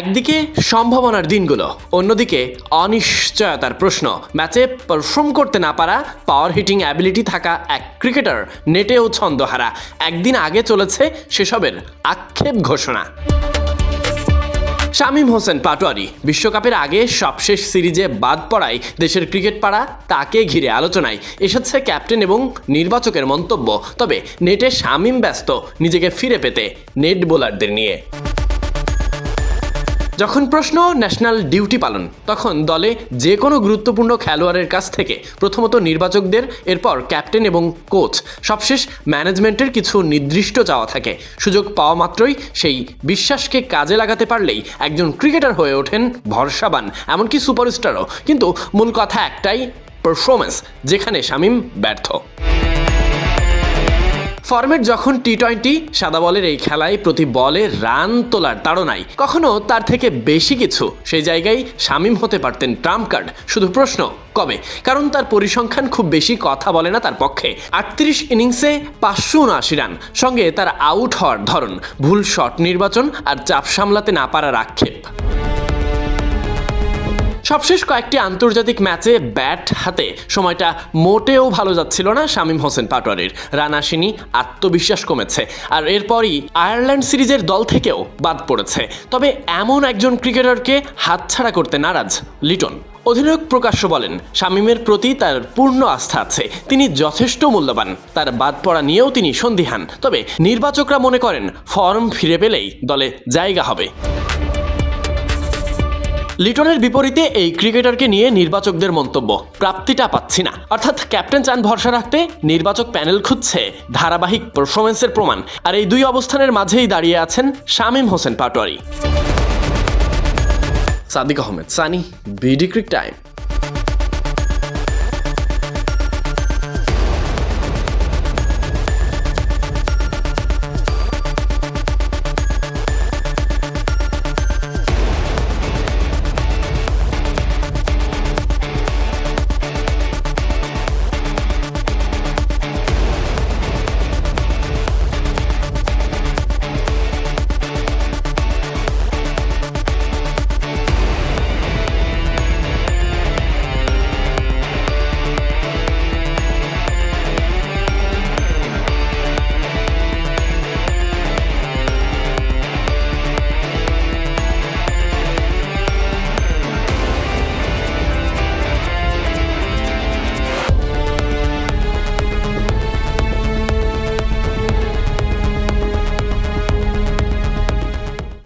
একদিকে সম্ভাবনার দিনগুলো, অন্যদিকে অনিশ্চয়তার প্রশ্ন। ম্যাচে পারফর্ম করতে না পারা পাওয়ার হিটিং অ্যাবিলিটি থাকা এক ক্রিকেটার নেটেও ছন্দহারা একদিন আগে চলেছে সেসবের আক্ষেপ ঘোষণা। শামীম হোসেন পাটোয়ারি, বিশ্বকাপের আগে সবশেষ সিরিজে বাদ পড়ায় দেশের ক্রিকেট পাড়া তাকে ঘিরে আলোচনায়। এসেছে ক্যাপ্টেন এবং নির্বাচকের মন্তব্য, তবে নেটে শামীম ব্যস্ত, নিজেকে ফিরে পেতে নেট বোলারদের নিয়ে। যখন প্রশ্ন ন্যাশনাল ডিউটি পালন, তখন দলে যে কোনো গুরুত্বপূর্ণ খেলোয়াড়ের কাছ থেকে প্রথমত নির্বাচকদের, এরপর ক্যাপ্টেন এবং কোচ সবশেষ ম্যানেজমেন্টের কিছু নির্দিষ্ট চাওয়া থাকে। সুযোগ পাওয়া মাত্রই সেই বিশ্বাসকে কাজে লাগাতে পারলেই একজন ক্রিকেটার হয়ে ওঠেন ভরসাবান, এমনকি সুপারস্টারও কিন্তু মূল কথা একটাই পারফরমেন্স যেখানে শামীম ব্যর্থ। ফরম্যাট যখন টি টোয়েন্টি সাদা বলের এই খেলায় প্রতি বলে রান তোলার তাড়নায়, কখনো তার থেকে বেশি কিছু। সেই জায়গায় শামিম হতে পারতেন ট্রাম্প কার্ড। শুধু প্রশ্ন, কবে? কারণ তার পরিসংখ্যান খুব বেশি কথা বলে না তার পক্ষে। আটত্রিশ ইনিংসে পাঁচশো উনআশি রান, সঙ্গে তার আউট হওয়ার ধরন, ভুল শট নির্বাচন আর চাপ সামলাতে না পারার আক্ষেপ। সবশেষ কয়েকটি আন্তর্জাতিক ম্যাচে ব্যাট হাতে। সময়টা মোটেও ভালো যাচ্ছিল না শামীম হোসেন পাটোয়ারির। আসেনি আত্মবিশ্বাস কমেছে, আর এরপরই আয়ারল্যান্ড সিরিজের দল থেকেও বাদ পড়েছে। তবে এমন একজন ক্রিকেটারকে হাতছাড়া করতে নারাজ লিটন। অধিনায়ক প্রকাশ্য বলেন, শামীমের প্রতি তার পূর্ণ আস্থা আছে। তিনি যথেষ্ট মূল্যবান। তার বাদ পড়া নিয়েও তিনি সন্দিহান। তবে নির্বাচকরা মনে করেন, ফর্ম ফিরে পেলেই দলে জায়গা হবে। লিটনের বিপরীতে এই ক্রিকেটারকে নিয়ে নির্বাচকদের মন্তব্য। প্রাপ্তিটা পাচ্ছি না। অর্থাৎ ক্যাপ্টেন চান ভরসা রাখতে নির্বাচক প্যানেল খুঁজছে ধারাবাহিক পারফরমেন্সের প্রমাণ। আর এই দুই অবস্থানের মাঝেই দাঁড়িয়ে আছেন Shamim Hossain Patwari. Sadiq Ahmed, Sunny, BD crictime.